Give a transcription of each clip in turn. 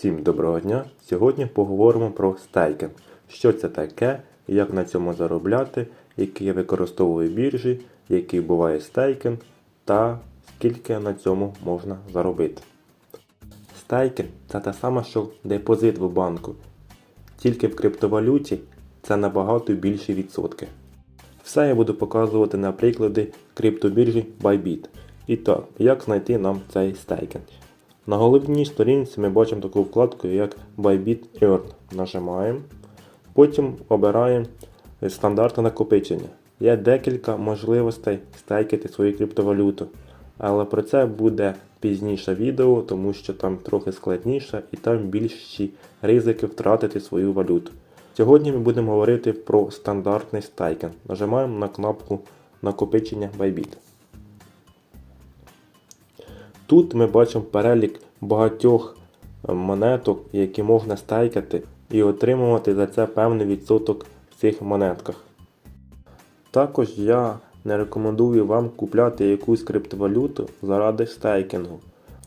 Всім доброго дня! Сьогодні поговоримо про стейкінг. Що це таке, як на цьому заробляти, які я використовую біржі, який буває стейкінг та скільки на цьому можна заробити. Стейкінг це те саме, що депозит в банку. Тільки в криптовалюті це набагато більші відсотки. Все я буду показувати на прикладі криптобіржі Bybit. І так, як знайти нам цей стейкінг. На головній сторінці ми бачимо таку вкладку, як Bybit Earn. Нажимаємо. Потім обираємо стандартне накопичення. Є декілька можливостей стейкати свою криптовалюту. Але про це буде пізніше відео, тому що там трохи складніше і там більші ризики втратити свою валюту. Сьогодні ми будемо говорити про стандартний стейкінг. Нажимаємо на кнопку накопичення Bybit. Тут ми бачимо перелік багатьох е, монеток, які можна стейкати і отримувати за це певний відсоток в цих монетках. Також я не рекомендую вам купляти якусь криптовалюту заради стейкінгу.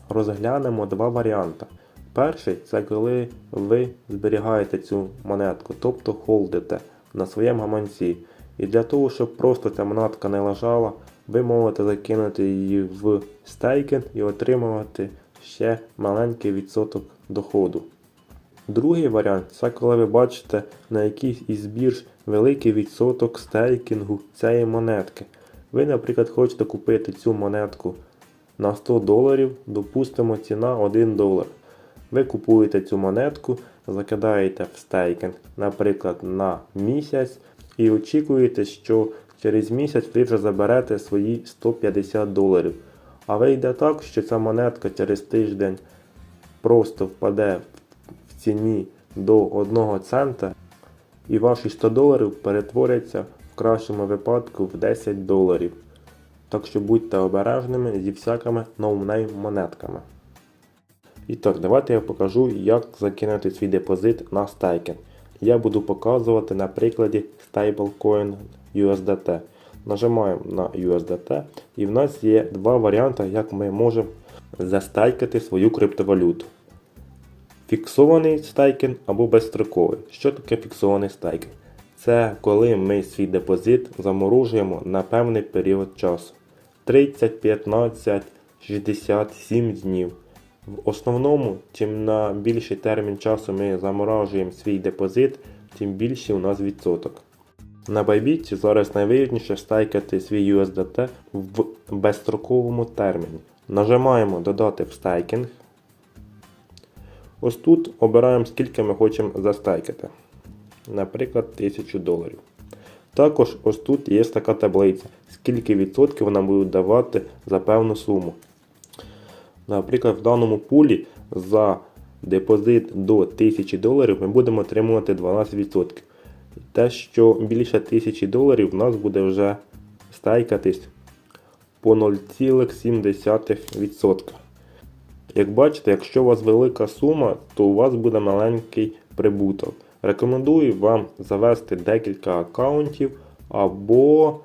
Розглянемо два варіанти. Перший це коли ви зберігаєте цю монетку, тобто холдите на своєму гаманці. І для того, щоб просто ця монетка не лежала, ви можете закинути її в стейкінг і отримувати ще маленький відсоток доходу. Другий варіант це коли ви бачите на якійсь із бірж великий відсоток стейкінгу цієї монетки. Ви, наприклад, хочете купити цю монетку на 100 доларів, допустимо, ціна 1 долар. Ви купуєте цю монетку, закидаєте в стейкінг, наприклад, на місяць, і очікуєте, що через місяць ви вже заберете свої 150 доларів. А вийде так, що ця монетка через тиждень просто впаде в ціні до 1 цента, і ваші 100 доларів перетворяться в кращому випадку в 10 доларів. Так що будьте обережними зі всякими ноунейм монетками. І так, давайте я покажу, як закинути свій депозит на стейкінг. Я буду показувати на прикладі stablecoin USDT. Нажимаємо на USDT і в нас є два варіанти, як ми можемо застейкати свою криптовалюту. Фіксований стейкінг або безстроковий. Що таке фіксований стейкінг? Це коли ми свій депозит заморожуємо на певний період часу. 30, 15, 67 днів. В основному, чим на більший термін часу ми заморожуємо свій депозит, тим більший у нас відсоток. На Bybit зараз найвигідніше стейкати свій USDT в безстроковому терміні. Нажимаємо Додати в стейкінг. Ось тут обираємо скільки ми хочемо застейкати. Наприклад, 1000 доларів. Також ось тут є така таблиця, скільки відсотків вона буде давати за певну суму. Наприклад, в даному пулі за депозит до 1000 доларів ми будемо отримувати 12%. Те, що більше 1000 доларів в нас буде вже стайкатись по 0,7%. Як бачите, якщо у вас велика сума, то у вас буде маленький прибуток. Рекомендую вам завести декілька аккаунтів або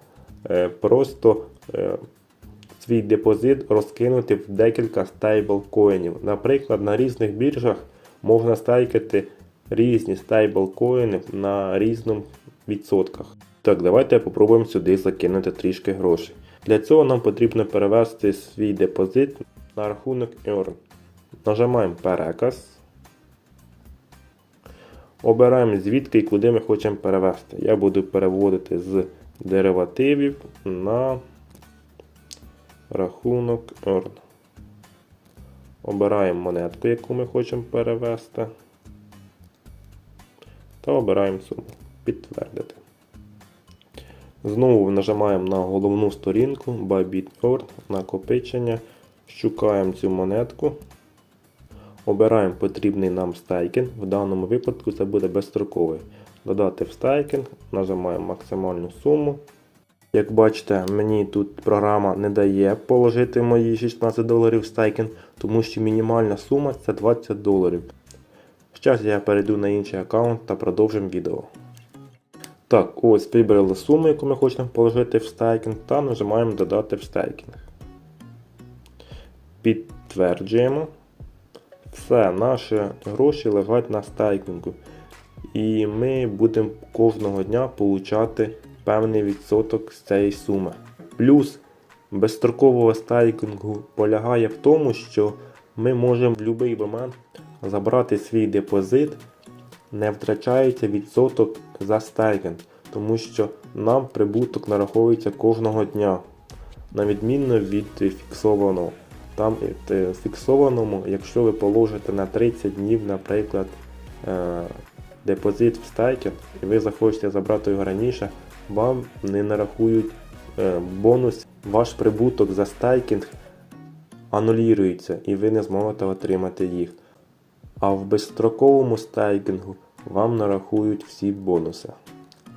е, просто е, свій депозит розкинути в декілька стейблкоїнів. Наприклад, на різних біржах можна стейкати різні стейблкоїни на різному відсотках. Так, давайте попробуємо сюди закинути трішки грошей. Для цього нам потрібно перевести свій депозит на рахунок Earn. Нажимаємо переказ. Обираємо звідки і куди ми хочемо перевести. Я буду переводити з деривативів на рахунок Earn. Обираємо монетку, яку ми хочемо перевести. Та обираємо суму. Підтвердити. Знову нажимаємо на головну сторінку Bybit Earn, накопичення. Шукаємо цю монетку. Обираємо потрібний нам стейкінг. В даному випадку це буде безстроковий. Додати в стейкінг, нажимаємо максимальну суму. Як бачите, мені тут програма не дає положити мої 16 доларів в стейкінг, тому що мінімальна сума це 20 доларів. Зараз я перейду на інший аккаунт та продовжимо відео. Так, ось вибрали суму, яку ми хочемо положити в стейкінг, та нажимаємо додати в стейкінг. Підтверджуємо. Все, наші гроші лежать на стейкінгу. І ми будемо кожного дня получати певний відсоток з цієї суми. Плюс безстрокового стейкінгу полягає в тому, що ми можемо в будь-який момент забрати свій депозит, не втрачається відсоток за стейкінг, тому що нам прибуток нараховується кожного дня, на відмінно від фіксованого. Там е, фіксованому, якщо ви положите на 30 днів, наприклад, е, депозит в стейкінг, і ви захочете забрати його раніше, вам не нарахують е, бонус, ваш прибуток за стейкінг анулюється і ви не зможете отримати їх. А в безстроковому стейкінгу вам нарахують всі бонуси.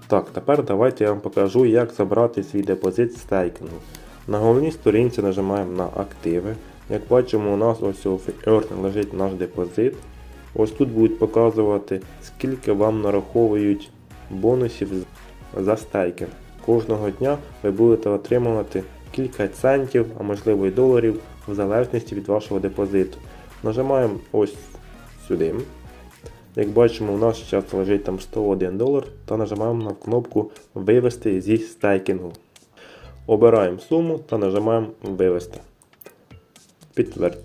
Так, тепер давайте я вам покажу, як забрати свій депозит з стейкінгу. На головній сторінці нажимаємо на активи. Як бачимо, у нас ось у Earn лежить наш депозит. Ось тут будуть показувати, скільки вам нараховують бонусів за стейкінг. Кожного дня ви будете отримувати кілька центів, а можливо і доларів, в залежності від вашого депозиту. Нажимаємо ось сюди. Як бачимо, у нас зараз лежить там 101 долар та нажимаємо на кнопку Вивести зі стейкінгу. Обираємо суму та нажимаємо Вивести. Підтвердити.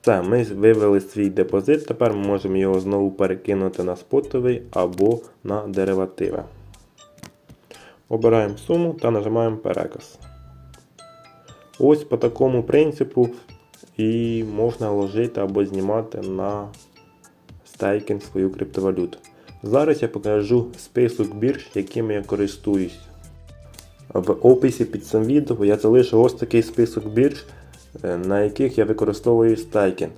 Все, ми вивели свій депозит, тепер ми можемо його знову перекинути на спотовий або на деривативи. Обираємо суму та нажимаємо переказ. Ось по такому принципу і можна ложити або знімати на стейкінг свою криптовалюту. Зараз я покажу список бірж, якими я користуюсь. В описі під цим відео я залишу ось такий список бірж, е, на яких я використовую стейкінг.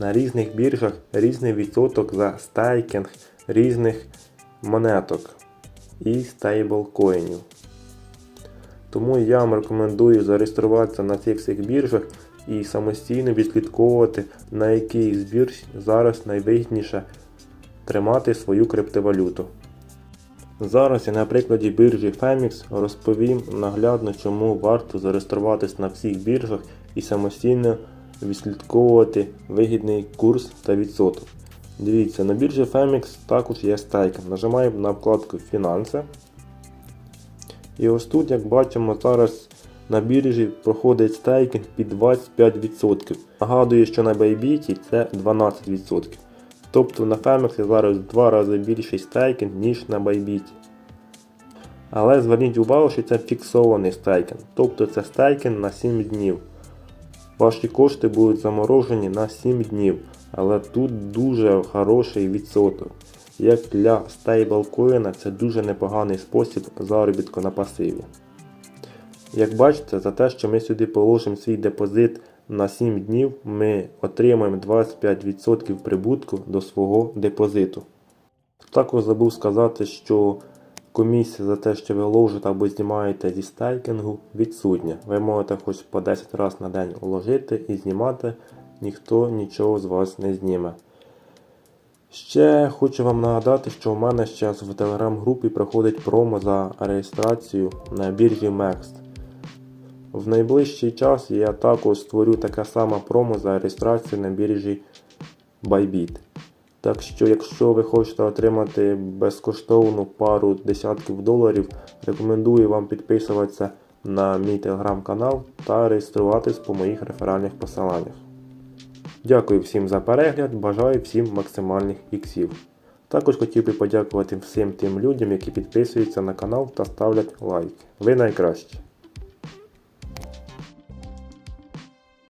На різних біржах різний відсоток за стейкінг різних монеток і стейблкоїнів. Тому я вам рекомендую зареєструватися на цих всіх біржах і самостійно відслідковувати, на якій з бірж зараз найвигідніше тримати свою криптовалюту. Зараз я на прикладі біржі Femix розповім наглядно, чому варто зареєструватись на всіх біржах і самостійно відслідковувати вигідний курс та відсоток. Дивіться, на біржі Femix також є стейкінг. Нажимаємо на вкладку Фінанси. І ось тут, як бачимо, зараз на біржі проходить стейкінг під 25%. Нагадую, що на Bybit це 12%. Тобто на Femix зараз в 2 рази більший стейкінг, ніж на Bybit. Але зверніть увагу, що це фіксований стейкінг. Тобто це стейкінг на 7 днів. Ваші кошти будуть заморожені на 7 днів. Але тут дуже хороший відсоток. Як для стейблкоїна це дуже непоганий спосіб заробітку на пасиві. Як бачите, за те, що ми сюди положимо свій депозит на 7 днів, ми отримаємо 25% прибутку до свого депозиту. Також забув сказати, що комісія за те, що ви ложите або знімаєте зі стейкінгу, відсутня. Ви можете хоч по 10 разів на день ложити і знімати, ніхто нічого з вас не зніме. Ще хочу вам нагадати, що в мене зараз в телеграм-групі проходить промо за реєстрацію на біржі Mext. В найближчий час я також створю таке саме промо за реєстрацію на біржі Bybit. Так що, якщо ви хочете отримати безкоштовну пару десятків доларів, рекомендую вам підписуватися на мій телеграм-канал та реєструватись по моїх реферальних посиланнях. Дякую всім за перегляд, бажаю всім максимальних іксів. Також хотів би подякувати всім тим людям, які підписуються на канал та ставлять лайк. Ви найкращі!